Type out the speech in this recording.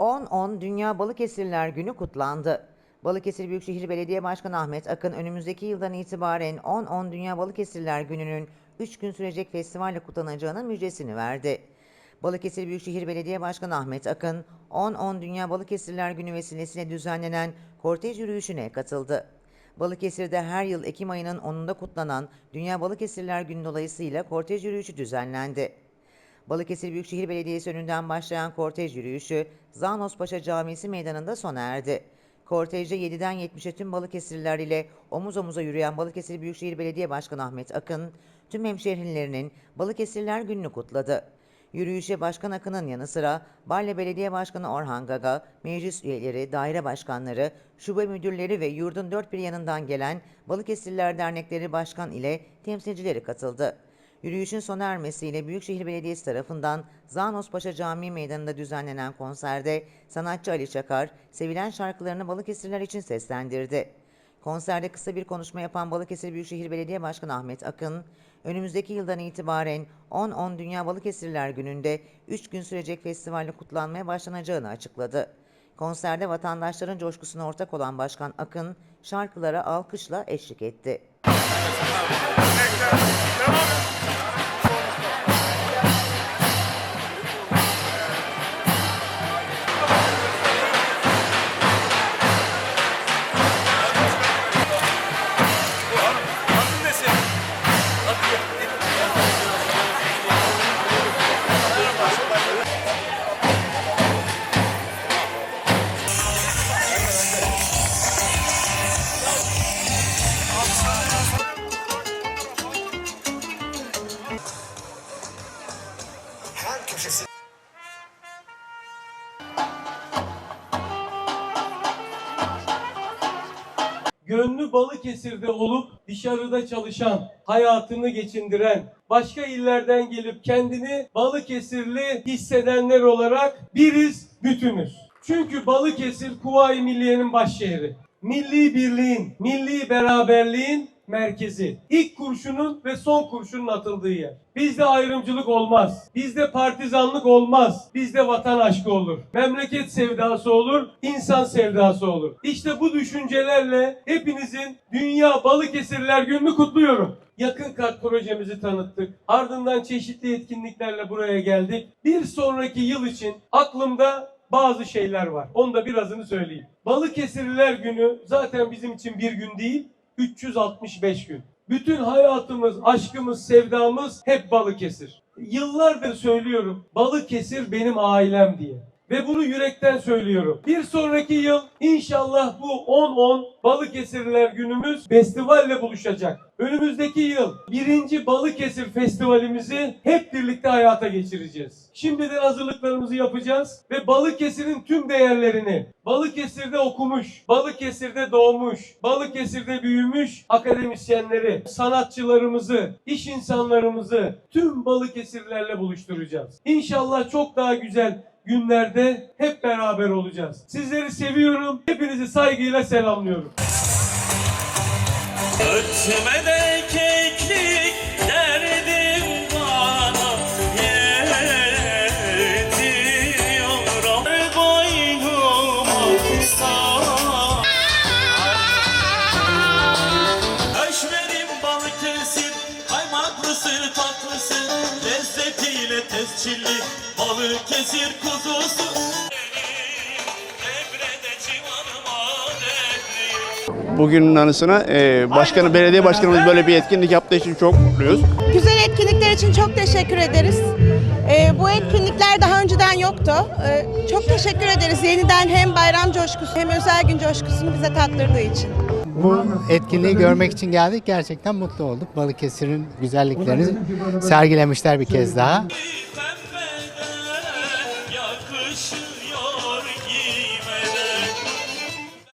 10-10 Dünya Balıkesirler Günü kutlandı. Balıkesir Büyükşehir Belediye Başkanı Ahmet Akın önümüzdeki yıldan itibaren 10-10 Dünya Balıkesirler Günü'nün 3 gün sürecek festivalle kutlanacağının müjdesini verdi. Balıkesir Büyükşehir Belediye Başkanı Ahmet Akın, 10-10 Dünya Balıkesirler Günü vesilesiyle düzenlenen kortej yürüyüşüne katıldı. Balıkesir'de her yıl Ekim ayının 10'unda kutlanan Dünya Balıkesirler Günü dolayısıyla kortej yürüyüşü düzenlendi. Balıkesir Büyükşehir Belediyesi önünden başlayan kortej yürüyüşü Zanospaşa Camisi meydanında sona erdi. Kortejde 7'den 70'e tüm Balıkesirliler ile omuz omuza yürüyen Balıkesir Büyükşehir Belediye Başkanı Ahmet Akın, tüm hemşehrilerinin Balıkesirler Günü'nü kutladı. Yürüyüşe Başkan Akın'ın yanı sıra Barle Belediye Başkanı Orhan Gaga, meclis üyeleri, daire başkanları, şube müdürleri ve yurdun dört bir yanından gelen Balıkesirliler Dernekleri Başkan ile temsilcileri katıldı. Yürüyüşün sona ermesiyle Büyükşehir Belediyesi tarafından Zanospaşa Camii Meydanı'nda düzenlenen konserde sanatçı Ali Çakar, sevilen şarkılarını Balıkesirler için seslendirdi. Konserde kısa bir konuşma yapan Balıkesir Büyükşehir Belediye Başkanı Ahmet Akın, önümüzdeki yıldan itibaren 10-10 Dünya Balıkesirler Günü'nde 3 gün sürecek festivalle kutlanmaya başlanacağını açıkladı. Konserde vatandaşların coşkusuna ortak olan Başkan Akın, şarkılara alkışla eşlik etti. Adın gönlü Balıkesir'de olup dışarıda çalışan, hayatını geçindiren, başka illerden gelip kendini Balıkesirli hissedenler olarak biriz, bütünüz. Çünkü Balıkesir Kuvayi Milliye'nin başşehri. Milli birliğin, milli beraberliğin merkezi. İlk kurşunun ve son kurşunun atıldığı yer. Bizde ayrımcılık olmaz. Bizde partizanlık olmaz. Bizde vatan aşkı olur. Memleket sevdası olur, insan sevdası olur. İşte bu düşüncelerle hepinizin Dünya Balıkesirler Günü'nü kutluyorum. Yakın Kat projemizi tanıttık. Ardından çeşitli etkinliklerle buraya geldik. Bir sonraki yıl için aklımda bazı şeyler var. Onu da birazını söyleyeyim. Balıkesirliler Günü zaten bizim için bir gün değil, 365 gün. Bütün hayatımız, aşkımız, sevdamız hep Balıkesir. Yıllardır söylüyorum Balıkesir benim ailem diye. Ve bunu yürekten söylüyorum. Bir sonraki yıl inşallah bu 10-10 Balıkesirliler günümüz festivalle buluşacak. Önümüzdeki yıl birinci Balıkesir Festivalimizi hep birlikte hayata geçireceğiz. Şimdiden hazırlıklarımızı yapacağız ve Balıkesir'in tüm değerlerini, Balıkesir'de okumuş, Balıkesir'de doğmuş, Balıkesir'de büyümüş akademisyenleri, sanatçılarımızı, iş insanlarımızı tüm Balıkesirlerle buluşturacağız. İnşallah çok daha güzel günlerde hep beraber olacağız. Sizleri seviyorum. Hepinizi saygıyla selamlıyorum. Ötmede keklik derdim bana yetiyor Boynuma sağ Öşmerim Balıkesir Kaymaklısı tatlısı Lezzetiyle tescilli Kuzusu Devrede civanıma devri Bugünün anısına e, başkanı, belediye başkanımız böyle bir etkinlik yaptığı için çok mutluyuz. Güzel etkinlikler için çok teşekkür ederiz. Ee, bu etkinlikler daha önceden yoktu. Ee, çok teşekkür ederiz yeniden hem bayram coşkusu hem özel gün coşkusunu bize tattırdığı için. Bu etkinliği görmek için geldik. Gerçekten mutlu olduk. Balıkesir'in güzelliklerini sergilemişler bir kez daha.